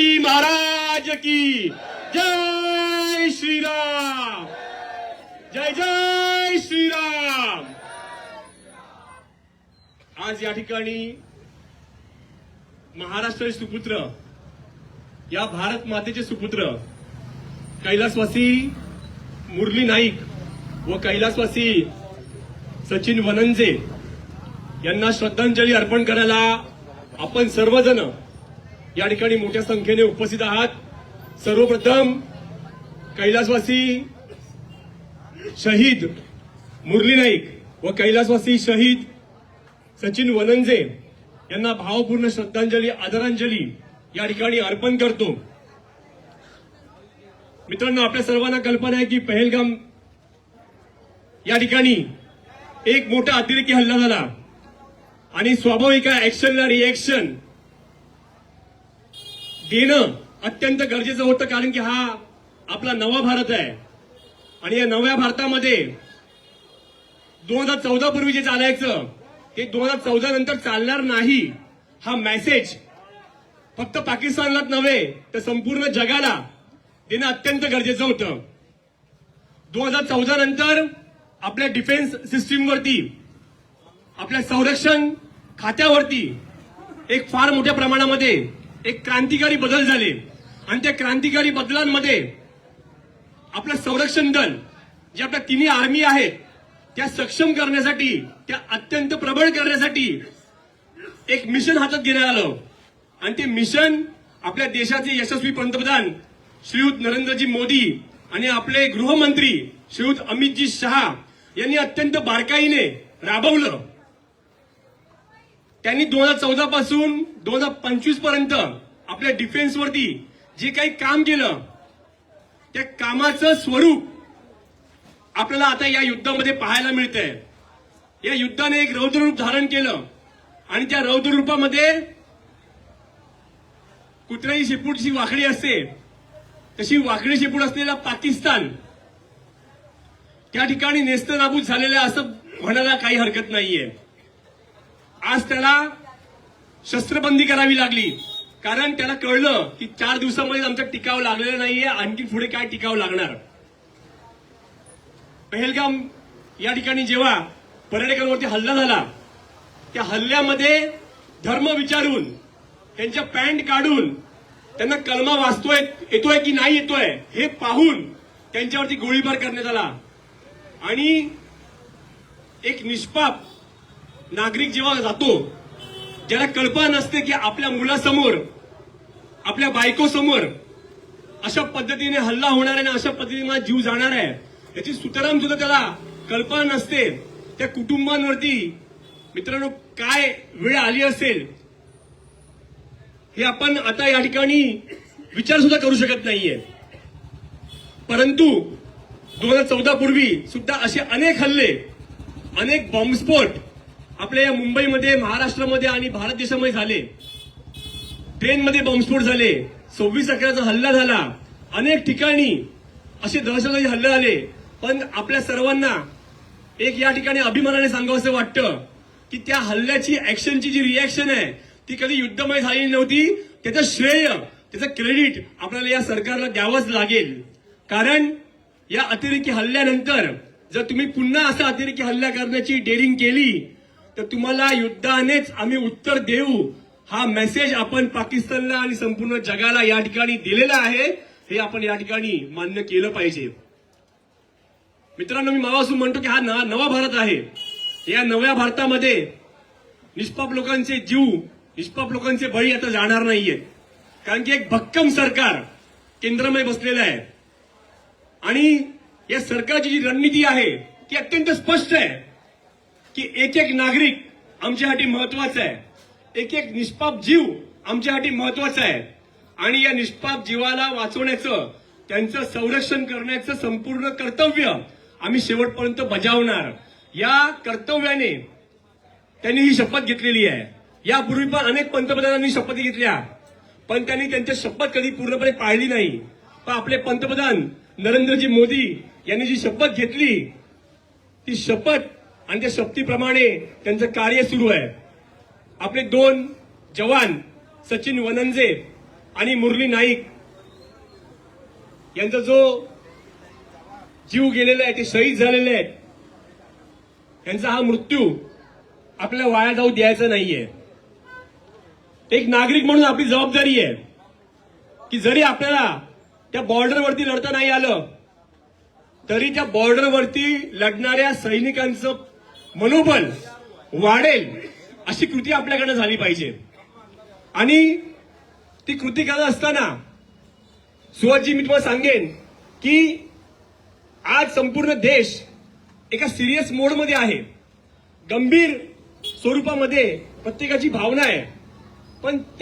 शिवाजी महाराज की। जय श्रीराम। जय जय श्रीराम। आज या ठिकाणी महाराष्ट्राचे सुपुत्र या भारत मातेचे सुपुत्र कैलासवासी मुरली नाईक व कैलासवासी सचिन वनंजे यांना श्रद्धांजली अर्पण करायला आपण सर्वजण या ठिकाणी मोठ्या संख्येने उपस्थित आहात. सर्वप्रथम कैलासवासी शहीद मुरली नाईक व कैलासवासी शहीद सचिन वनंजे यांना भावपूर्ण श्रद्धांजली आदरांजली या ठिकाणी अर्पण करतो. मित्रांनो आपल्या सर्वांना कल्पना आहे की पहलगाम या ठिकाणी एक मोठा अतिरेकी हल्ला झाला. आणि स्वाभाविक ऍक्शनला रिएक्शन घेणं अत्यंत गरजेचं होतं कारण की हा आपला नवा भारत आहे. आणि या नव्या भारतामध्ये दोन हजार चौदा पूर्वी जे चालायचं ते दोन हजार चौदा नंतर चालणार नाही हा मेसेज फक्त पाकिस्तानलाच नव्हे तर संपूर्ण जगाला देणं अत्यंत गरजेचं होतं. दोन हजार चौदा नंतर आपल्या डिफेन्स सिस्टीमवरती आपल्या संरक्षण खात्यावरती एक फार मोठ्या प्रमाणामध्ये एक क्रांतिकारी बदल झाले. आणि त्या क्रांतिकारी बदलांमध्ये आपलं संरक्षण दल जे आपल्या तिन्ही आर्मी आहेत त्या सक्षम करण्यासाठी त्या अत्यंत प्रबळ करण्यासाठी एक मिशन हातात घेण्यात आलं. आणि ते मिशन आपल्या देशाचे यशस्वी पंतप्रधान श्रीयुत नरेंद्रजी मोदी आणि आपले गृहमंत्री श्रीयुत अमितजी शहा यांनी अत्यंत बारकाईने राबवलं. त्यांनी दोन हजार चौदा पासून दोन हजार पंचवीसपर्यंत आपल्या डिफेन्सवरती जे काही काम केलं त्या कामाचं स्वरूप आपल्याला आता या युद्धामध्ये पाहायला मिळतंय. या युद्धाने एक रौद्ररूप धारण केलं आणि त्या रौद्ररूपामध्ये कुत्र्याची शेपूटची वाकडी असते तशी वाकडी शेपूट असलेला पाकिस्तान त्या ठिकाणी नेस्तनाबूत झालेलं असं म्हणायला काही हरकत नाहीये. आज त्याला शस्त्रबंदी करावी लागली. कारण त्याला कळलं की चार दिवसामध्ये आमचं टिकाव लागलेलं नाहीये आणखी पुढे काय टिकाव लागणार? पहलगाम या ठिकाणी जेव्हा पर्यटकांवरती हल्ला झाला त्या हल्ल्यामध्ये धर्म विचारून त्यांच्या पॅन्ट काढून त्यांना कलमा वाचतोय येतोय की नाही येतोय हे पाहून त्यांच्यावरती गोळीबार करण्यात आला. आणि एक निष्पाप नागरिक जेव्हा जातो ज्याला कल्पना नसते की आपल्या मुलासमोर आपल्या बायकोसमोर अशा पद्धतीने हल्ला होणार आहे आणि अशा पद्धतीने माझा जीव जाणार आहे. याची सुतराम सुद्धा त्याला कल्पना नसते. त्या कुटुंबांवरती मित्रांनो काय वेळ आली असेल हे आपण आता या ठिकाणी विचार सुद्धा करू शकत नाहीये. परंतु दोन हजार चौदा पूर्वी सुद्धा असे अनेक हल्ले अनेक बॉम्बस्फोट आपल्या या मुंबईमध्ये महाराष्ट्रामध्ये आणि भारत देशामध्ये झाले. ट्रेनमध्ये बॉम्बस्फोट झाले. सव्वीस अकराचा हल्ला झाला. अनेक ठिकाणी असे दहशतवादी हल्ले झाले. पण आपल्या सर्वांना एक या ठिकाणी अभिमानाने सांगावं वाटतं की त्या हल्ल्याची ऍक्शनची जी रिॲक्शन आहे ती कधी युद्धमय झालेली नव्हती. त्याचं श्रेय त्याचं क्रेडिट आपल्याला या सरकारला द्यावंच लागेल. कारण या अतिरेकी हल्ल्यानंतर जर तुम्ही पुन्हा असा अतिरेकी हल्ला करण्याची डेअरिंग केली तर तुम्हाला युद्धानेच आम्ही उत्तर देऊ. हा मेसेज आपण पाकिस्तानला आणि संपूर्ण जगाला या ठिकाणी दिलेला आहे. हे आपण या ठिकाणी मान्य केलं पाहिजे. मित्रांनो मी मावासून म्हणतो की हा नवा भारत आहे. या नव्या भारतामध्ये निष्पाप लोकांचे जीव निष्पाप लोकांचे बळी आता जाणार नाहीये. कारण की एक भक्कम सरकार केंद्रामध्ये बसलेलं आहे. आणि या सरकारची जी रणनीती आहे ती अत्यंत स्पष्ट आहे. की एक एक नागरिक आमच्यासाठी महत्त्वाचा आहे. एक एक निष्पाप जीव आमच्यासाठी महत्त्वाचा आहे. आणि या निष्पाप जीवाला वाचवण्याचं त्यांचं संरक्षण करण्याचं संपूर्ण कर्तव्य आम्ही शेवटपर्यंत बजावणार. या कर्तव्याने त्यांनी ही शपथ घेतलेली आहे. यापूर्वी पण अनेक पंतप्रधानांनी शपथ घेतल्या. पण त्यांनी त्यांच्या शपथ कधी पूर्णपणे पाळली नाही. पण आपले पंतप्रधान नरेंद्रजी मोदी यांनी जी शपथ घेतली ती शपथ आणि त्या शक्तीप्रमाणे त्यांचं कार्य सुरू आहे. आपले दोन जवान सचिन वनंजे आणि मुरली नाईक यांचा जो जीव गेलेला आहे ते शहीद झालेले आहेत. यांचा हा मृत्यू आपल्याला वाया जाऊ द्यायचा नाहीये. एक नागरिक म्हणून आपली जबाबदारी आहे. की जरी आपल्याला त्या बॉर्डरवरती लढता नाही आलं तरी त्या बॉर्डरवरती लढणाऱ्या सैनिकांचं मनोबल वाढेल अशी कृती आपल्याकडे झाली पाहिजे. आणि ती कृती करत असताना सुहासजी मी तुम्हाला सांगेन की आज संपूर्ण देश एका सिरियस मोडमध्ये आहे. गंभीर स्वरूपामध्ये प्रत्येकाची भावना आहे. पण त्या